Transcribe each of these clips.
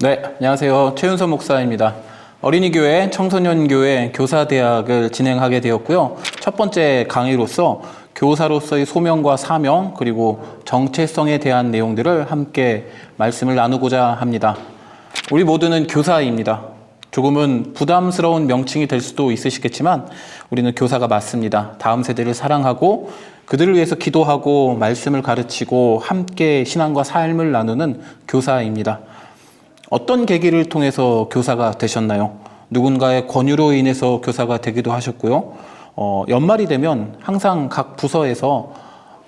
네, 안녕하세요. 최윤선 목사입니다. 어린이교회 청소년교회 교사대학을 진행하게 되었고요. 첫 번째 강의로서 교사로서의 소명과 사명 그리고 정체성에 대한 내용들을 함께 말씀을 나누고자 합니다. 우리 모두는 교사입니다. 조금은 부담스러운 명칭이 될 수도 있으시겠지만 우리는 교사가 맞습니다. 다음 세대를 사랑하고 그들을 위해서 기도하고 말씀을 가르치고 함께 신앙과 삶을 나누는 교사입니다. 어떤 계기를 통해서 교사가 되셨나요? 누군가의 권유로 인해서 교사가 되기도 하셨고요. 어, 연말이 되면 항상 각 부서에서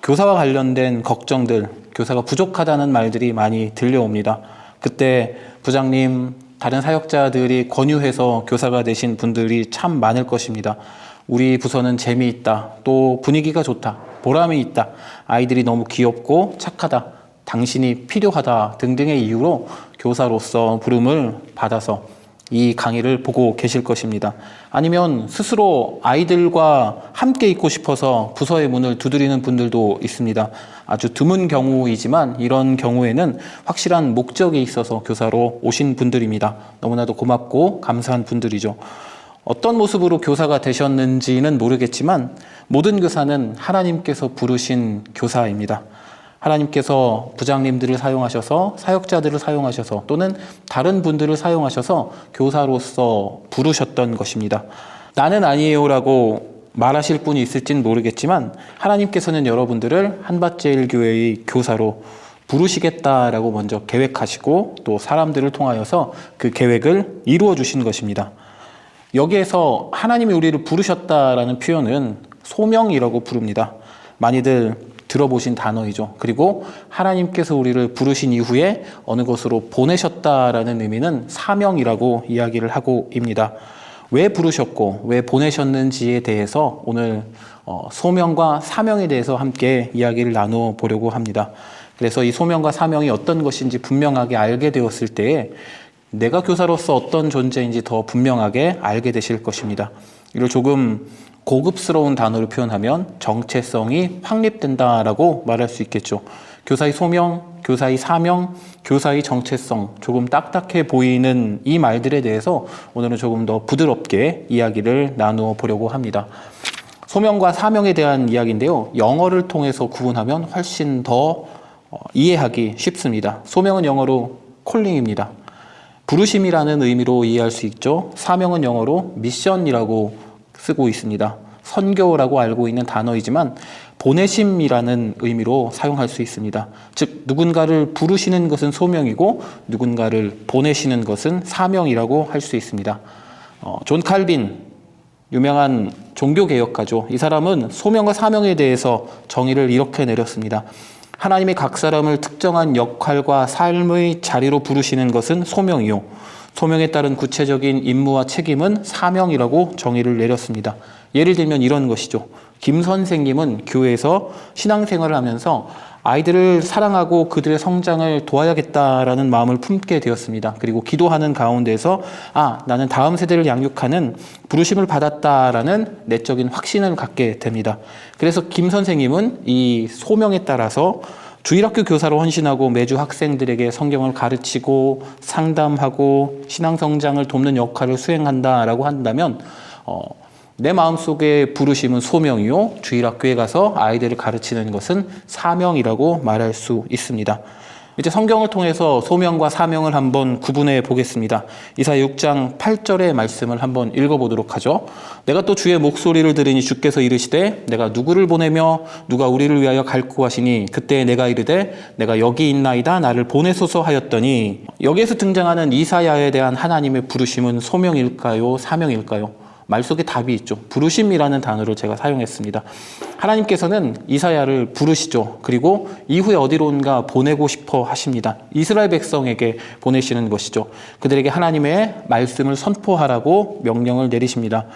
교사와 관련된 걱정들, 교사가 부족하다는 말들이 많이 들려옵니다. 그때 부장님, 다른 사역자들이 권유해서 교사가 되신 분들이 참 많을 것입니다. 우리 부서는 재미있다. 또 분위기가 좋다. 보람이 있다. 아이들이 너무 귀엽고 착하다. 당신이 필요하다 등등의 이유로 교사로서 부름을 받아서 이 강의를 보고 계실 것입니다. 아니면 스스로 아이들과 함께 있고 싶어서 부서의 문을 두드리는 분들도 있습니다. 아주 드문 경우이지만 이런 경우에는 확실한 목적이 있어서 교사로 오신 분들입니다. 너무나도 고맙고 감사한 분들이죠. 어떤 모습으로 교사가 되셨는지는 모르겠지만 모든 교사는 하나님께서 부르신 교사입니다. 하나님께서 부장님들을 사용하셔서 사역자들을 사용하셔서 또는 다른 분들을 사용하셔서 교사로서 부르셨던 것입니다. 나는 아니에요라고 말하실 분이 있을진 모르겠지만 하나님께서는 여러분들을 한밭제일교회의 교사로 부르시겠다라고 먼저 계획하시고 또 사람들을 통하여서 그 계획을 이루어 주신 것입니다. 여기에서 하나님이 우리를 부르셨다라는 표현은 소명이라고 부릅니다. 많이들 들어보신 단어이죠. 그리고 하나님께서 우리를 부르신 이후에 어느 곳으로 보내셨다라는 의미는 사명이라고 이야기를 하고 입니다. 왜 부르셨고 왜 보내셨는지에 대해서 오늘 어, 소명과 사명에 대해서 함께 이야기를 나누어 보려고 합니다. 그래서 이 소명과 사명이 어떤 것인지 분명하게 알게 되었을 때에 내가 교사로서 어떤 존재인지 더 분명하게 알게 되실 것입니다. 이를 조금 고급스러운 단어로 표현하면 정체성이 확립된다라고 말할 수 있겠죠. 교사의 소명, 교사의 사명, 교사의 정체성, 조금 딱딱해 보이는 이 말들에 대해서 오늘은 조금 더 부드럽게 이야기를 나누어 보려고 합니다. 소명과 사명에 대한 이야기인데요. 영어를 통해서 구분하면 훨씬 더 어, 이해하기 쉽습니다. 소명은 영어로 콜링입니다. 부르심이라는 의미로 이해할 수 있죠. 사명은 영어로 미션이라고 쓰고 있습니다. 선교라고 알고 있는 단어이지만 보내심이라는 의미로 사용할 수 있습니다. 즉 누군가를 부르시는 것은 소명이고 누군가를 보내시는 것은 사명이라고 할 수 있습니다. 어, 존 칼빈 유명한 종교 개혁가죠. 이 사람은 소명과 사명에 대해서 정의를 이렇게 내렸습니다. 하나님이 각 사람을 특정한 역할과 삶의 자리로 부르시는 것은 소명이요. 소명에 따른 구체적인 임무와 책임은 사명이라고 정의를 내렸습니다. 예를 들면 이런 것이죠. 김 선생님은 교회에서 신앙생활을 하면서 아이들을 사랑하고 그들의 성장을 도와야겠다라는 마음을 품게 되었습니다. 그리고 기도하는 가운데서 아, 나는 다음 세대를 양육하는 부르심을 받았다라는 내적인 확신을 갖게 됩니다. 그래서 김 선생님은 이 소명에 따라서 주일학교 교사로 헌신하고 매주 학생들에게 성경을 가르치고 상담하고 신앙 성장을 돕는 역할을 수행한다라고 한다면 어, 내 마음속에 부르심은 소명이요 주일학교에 가서 아이들을 가르치는 것은 사명이라고 말할 수 있습니다. 이제 성경을 통해서 소명과 사명을 한번 구분해 보겠습니다. 이사 6장 8절의 말씀을 한번 읽어보도록 하죠. 내가 또 주의 목소리를 들으니 주께서 이르시되 내가 누구를 보내며 누가 우리를 위하여 갈고 하시니 그때 내가 이르되 내가 여기 있나이다 나를 보내소서 하였더니 여기에서 등장하는 이사야에 대한 하나님의 부르심은 소명일까요? 사명일까요? 말 속에 답이 있죠. 부르심이라는 단어를 제가 사용했습니다. 하나님께서는 이사야를 부르시죠. 그리고 이후에 어디론가 보내고 싶어 하십니다. 이스라엘 백성에게 보내시는 것이죠. 그들에게 하나님의 말씀을 선포하라고 명령을 내리십니다.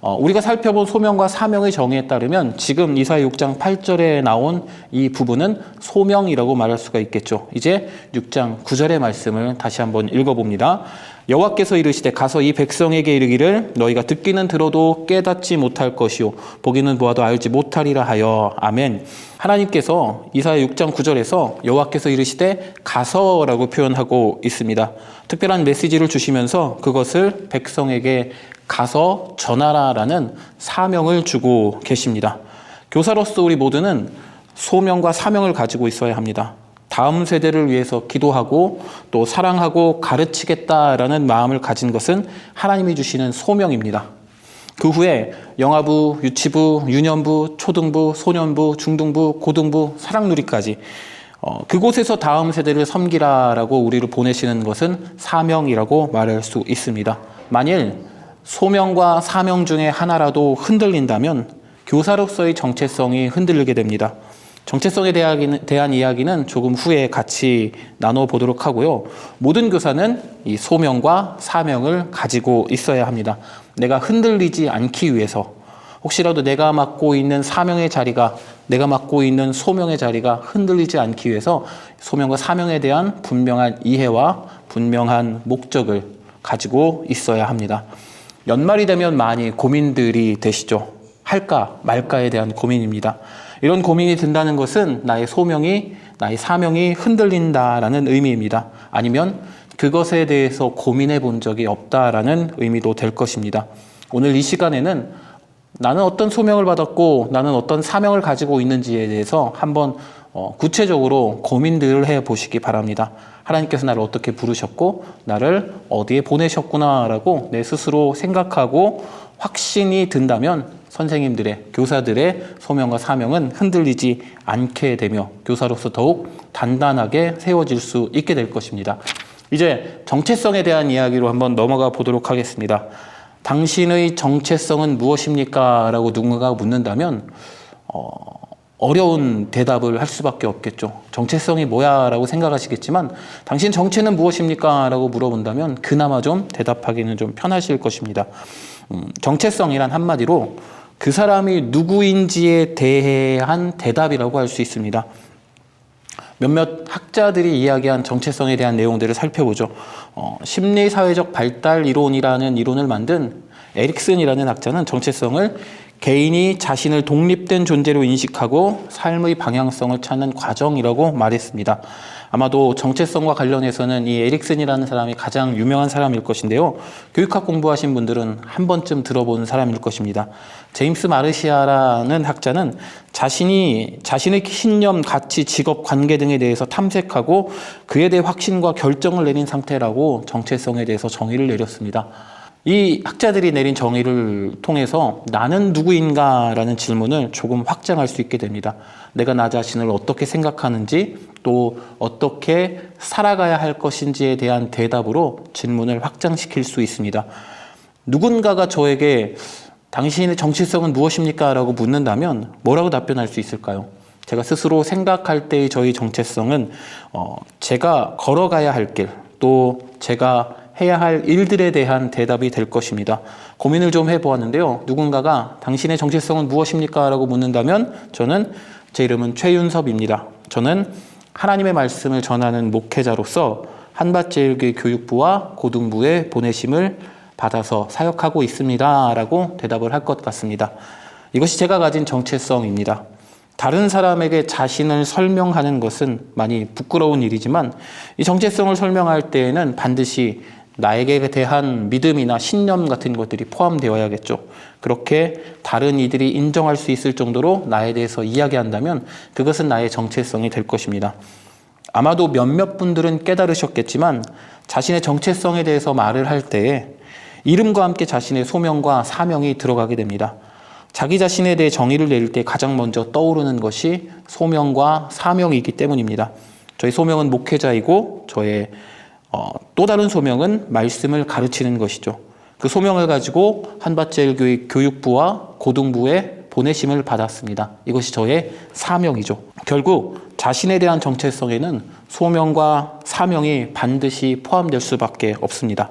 어, 우리가 살펴본 소명과 사명의 정의에 따르면 지금 이사 6장 8절에 나온 이 부분은 소명이라고 말할 수가 있겠죠. 이제 6장 9절의 말씀을 다시 한번 읽어봅니다. 여호와께서 이르시되 가서 이 백성에게 이르기를 너희가 듣기는 들어도 깨닫지 못할 것이요 보기는 보아도 알지 못하리라 하여 아멘. 하나님께서 이사야 6장 9절에서 여호와께서 이르시되 가서라고 표현하고 있습니다. 특별한 메시지를 주시면서 그것을 백성에게 가서 전하라라는 사명을 주고 계십니다. 교사로서 우리 모두는 소명과 사명을 가지고 있어야 합니다. 다음 세대를 위해서 기도하고 또 사랑하고 가르치겠다라는 마음을 가진 것은 하나님이 주시는 소명입니다. 그 후에 영아부, 유치부, 유년부, 초등부, 소년부, 중등부, 고등부, 사랑누리까지 어, 그곳에서 다음 세대를 섬기라라고 우리를 보내시는 것은 사명이라고 말할 수 있습니다. 만일 소명과 사명 중에 하나라도 흔들린다면 교사로서의 정체성이 흔들리게 됩니다. 정체성에 대한 이야기는 조금 후에 같이 나눠보도록 하고요. 모든 교사는 이 소명과 사명을 가지고 있어야 합니다. 내가 흔들리지 않기 위해서 혹시라도 내가 맡고 있는 사명의 자리가 내가 맡고 있는 소명의 자리가 흔들리지 않기 위해서 소명과 사명에 대한 분명한 이해와 분명한 목적을 가지고 있어야 합니다. 연말이 되면 많이 고민들이 되시죠. 할까 말까에 대한 고민입니다. 이런 고민이 든다는 것은 나의 소명이, 나의 사명이 흔들린다라는 의미입니다. 아니면 그것에 대해서 고민해 본 적이 없다라는 의미도 될 것입니다. 오늘 이 시간에는 나는 어떤 소명을 받았고 나는 어떤 사명을 가지고 있는지에 대해서 한번 어, 구체적으로 고민들을 해 보시기 바랍니다. 하나님께서 나를 어떻게 부르셨고 나를 어디에 보내셨구나라고 내 스스로 생각하고 확신이 든다면 선생님들의 교사들의 소명과 사명은 흔들리지 않게 되며 교사로서 더욱 단단하게 세워질 수 있게 될 것입니다. 이제 정체성에 대한 이야기로 한번 넘어가 보도록 하겠습니다. 당신의 정체성은 무엇입니까? 라고 누군가가 묻는다면 어, 어려운 대답을 할 수밖에 없겠죠. 정체성이 뭐야? 라고 생각하시겠지만 당신 정체는 무엇입니까? 라고 물어본다면 그나마 좀 대답하기는 좀 편하실 것입니다. 음, 정체성이란 한마디로 그 사람이 누구인지에 대한 대답이라고 할 수 있습니다. 몇몇 학자들이 이야기한 정체성에 대한 내용들을 살펴보죠. 어, 심리사회적 발달 이론이라는 이론을 만든 에릭슨이라는 학자는 정체성을 개인이 자신을 독립된 존재로 인식하고 삶의 방향성을 찾는 과정이라고 말했습니다. 아마도 정체성과 관련해서는 이 에릭슨이라는 사람이 가장 유명한 사람일 것인데요. 교육학 공부하신 분들은 한 번쯤 들어본 사람일 것입니다. 제임스 마르시아라는 학자는 자신이 자신의 신념, 가치, 직업, 관계 등에 대해서 탐색하고 그에 대해 확신과 결정을 내린 상태라고 정체성에 대해서 정의를 내렸습니다. 이 학자들이 내린 정의를 통해서 나는 누구인가라는 질문을 조금 확장할 수 있게 됩니다. 내가 나 자신을 어떻게 생각하는지 또 어떻게 살아가야 할 것인지에 대한 대답으로 질문을 확장시킬 수 있습니다. 누군가가 저에게 당신의 정체성은 무엇입니까? 라고 묻는다면 뭐라고 답변할 수 있을까요? 제가 스스로 생각할 때의 저희 정체성은 어, 제가 걸어가야 할 길, 또 제가 해야 할 일들에 대한 대답이 될 것입니다. 고민을 좀 해보았는데요. 누군가가 당신의 정체성은 무엇입니까? 라고 묻는다면 저는 제 이름은 최윤섭입니다. 저는 하나님의 말씀을 전하는 목회자로서 한밭제일교회 교육부와 고등부에 보내심을 받아서 사역하고 있습니다. 라고 대답을 할 것 같습니다. 이것이 제가 가진 정체성입니다. 다른 사람에게 자신을 설명하는 것은 많이 부끄러운 일이지만 이 정체성을 설명할 때에는 반드시 나에게 대한 믿음이나 신념 같은 것들이 포함되어야겠죠. 그렇게 다른 이들이 인정할 수 있을 정도로 나에 대해서 이야기한다면 그것은 나의 정체성이 될 것입니다. 아마도 몇몇 분들은 깨달으셨겠지만 자신의 정체성에 대해서 말을 할 때에 이름과 함께 자신의 소명과 사명이 들어가게 됩니다. 자기 자신에 대해 정의를 내릴 때 가장 먼저 떠오르는 것이 소명과 사명이기 때문입니다. 저희 소명은 목회자이고 저의 어, 또 다른 소명은 말씀을 가르치는 것이죠. 그 소명을 가지고 한밭제일교회 교육부와 고등부에 보내심을 받았습니다. 이것이 저의 사명이죠. 결국 자신에 대한 정체성에는 소명과 사명이 반드시 포함될 수밖에 없습니다.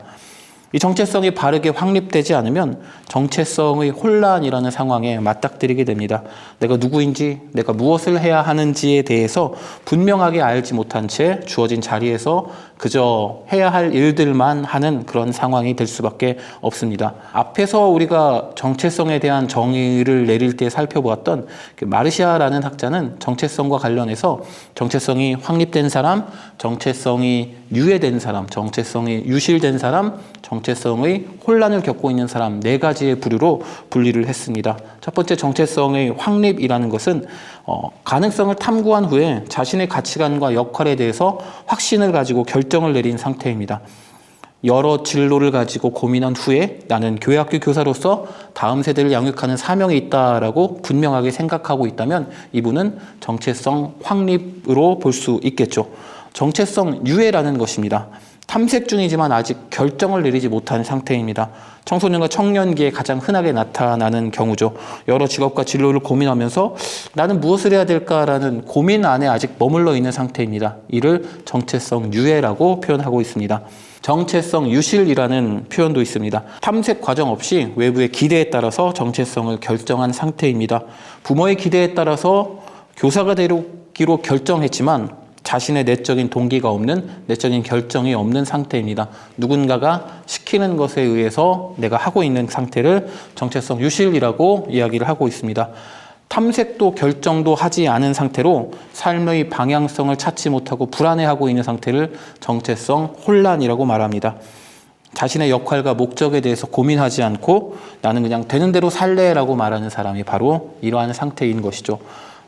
이 정체성이 바르게 확립되지 않으면 정체성의 혼란이라는 상황에 맞닥뜨리게 됩니다. 내가 누구인지, 내가 무엇을 해야 하는지에 대해서 분명하게 알지 못한 채 주어진 자리에서 그저 해야 할 일들만 하는 그런 상황이 될 수밖에 없습니다. 앞에서 우리가 정체성에 대한 정의를 내릴 때 살펴보았던 그 마르시아라는 학자는 정체성과 관련해서 정체성이 확립된 사람, 정체성이 유예된 사람, 정체성이 유실된 사람, 정체성 의 혼란을 겪고 있는 사람 네 가지의 부류로 분리를 했습니다. 첫 번째 정체성의 확립이라는 것은 어, 가능성을 탐구한 후에 자신의 가치관과 역할에 대해서 확신을 가지고 결정을 내린 상태입니다. 여러 진로를 가지고 고민한 후에 나는 교회 학교 교사로서 다음 세대를 양육하는 사명이 있다라고 분명하게 생각하고 있다면 이분은 정체성 확립으로 볼 수 있겠죠. 정체성 유예라는 것입니다. 탐색 중이지만 아직 결정을 내리지 못한 상태입니다. 청소년과 청년기에 가장 흔하게 나타나는 경우죠. 여러 직업과 진로를 고민하면서 나는 무엇을 해야 될까라는 고민 안에 아직 머물러 있는 상태입니다. 이를 정체성 유예라고 표현하고 있습니다. 정체성 유실이라는 표현도 있습니다. 탐색 과정 없이 외부의 기대에 따라서 정체성을 결정한 상태입니다. 부모의 기대에 따라서 교사가 되기로 결정했지만 자신의 내적인 동기가 없는 내적인 결정이 없는 상태입니다. 누군가가 시키는 것에 의해서 내가 하고 있는 상태를 정체성 유실이라고 이야기를 하고 있습니다. 탐색도 결정도 하지 않은 상태로 삶의 방향성을 찾지 못하고 불안해하고 있는 상태를 정체성 혼란이라고 말합니다. 자신의 역할과 목적에 대해서 고민하지 않고 나는 그냥 되는 대로 살래라고 말하는 사람이 바로 이러한 상태인 것이죠.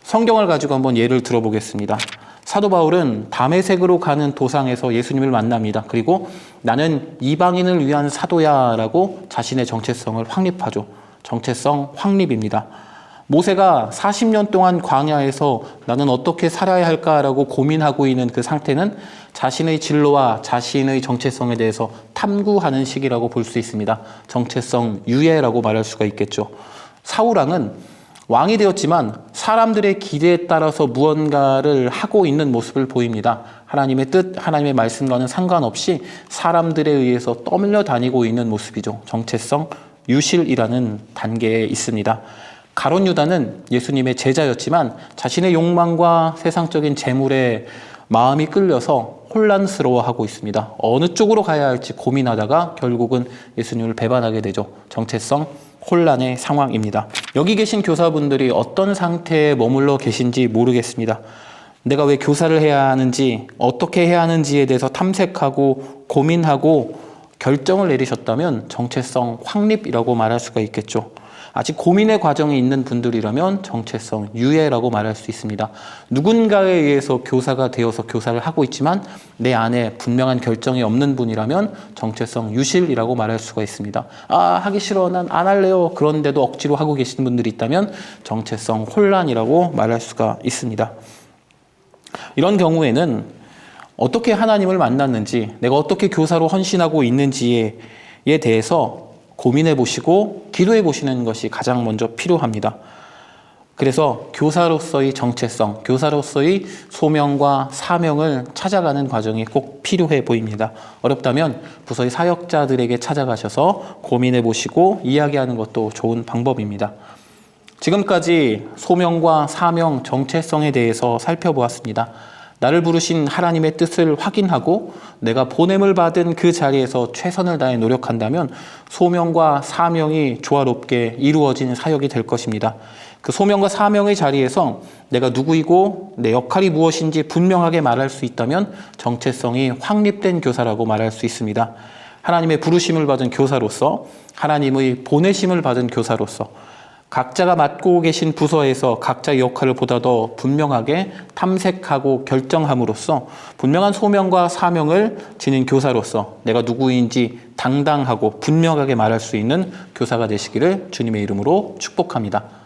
성경을 가지고 한번 예를 들어보겠습니다. 사도 바울은 담에색으로 가는 도상에서 예수님을 만납니다. 그리고 나는 이방인을 위한 사도야라고 자신의 정체성을 확립하죠. 정체성 확립입니다. 모세가 40년 동안 광야에서 나는 어떻게 살아야 할까라고 고민하고 있는 그 상태는 자신의 진로와 자신의 정체성에 대해서 탐구하는 시기라고 볼 수 있습니다. 정체성 유예라고 말할 수가 있겠죠. 사우랑은 왕이 되었지만 사람들의 기대에 따라서 무언가를 하고 있는 모습을 보입니다. 하나님의 뜻, 하나님의 말씀과는 상관없이 사람들에 의해서 떠밀려 다니고 있는 모습이죠. 정체성 유실이라는 단계에 있습니다. 가론 유다는 예수님의 제자였지만 자신의 욕망과 세상적인 재물에 마음이 끌려서 혼란스러워하고 있습니다. 어느 쪽으로 가야 할지 고민하다가 결국은 예수님을 배반하게 되죠. 정체성 혼란의 상황입니다. 여기 계신 교사분들이 어떤 상태에 머물러 계신지 모르겠습니다. 내가 왜 교사를 해야 하는지, 어떻게 해야 하는지에 대해서 탐색하고 고민하고 결정을 내리셨다면 정체성 확립이라고 말할 수가 있겠죠. 아직 고민의 과정에 있는 분들이라면 정체성 유예라고 말할 수 있습니다. 누군가에 의해서 교사가 되어서 교사를 하고 있지만 내 안에 분명한 결정이 없는 분이라면 정체성 유실이라고 말할 수가 있습니다. 아, 하기 싫어. 난 안 할래요. 그런데도 억지로 하고 계신 분들이 있다면 정체성 혼란이라고 말할 수가 있습니다. 이런 경우에는 어떻게 하나님을 만났는지, 내가 어떻게 교사로 헌신하고 있는지에 대해서 고민해 보시고 기도해 보시는 것이 가장 먼저 필요합니다. 그래서 교사로서의 정체성, 교사로서의 소명과 사명을 찾아가는 과정이 꼭 필요해 보입니다. 어렵다면 부서의 사역자들에게 찾아가셔서 고민해 보시고 이야기하는 것도 좋은 방법입니다. 지금까지 소명과 사명, 정체성에 대해서 살펴보았습니다. 나를 부르신 하나님의 뜻을 확인하고 내가 보냄을 받은 그 자리에서 최선을 다해 노력한다면 소명과 사명이 조화롭게 이루어진 사역이 될 것입니다. 그 소명과 사명의 자리에서 내가 누구이고 내 역할이 무엇인지 분명하게 말할 수 있다면 정체성이 확립된 교사라고 말할 수 있습니다. 하나님의 부르심을 받은 교사로서 하나님의 보내심을 받은 교사로서 각자가 맡고 계신 부서에서 각자의 역할을 보다 더 분명하게 탐색하고 결정함으로써 분명한 소명과 사명을 지닌 교사로서 내가 누구인지 당당하고 분명하게 말할 수 있는 교사가 되시기를 주님의 이름으로 축복합니다.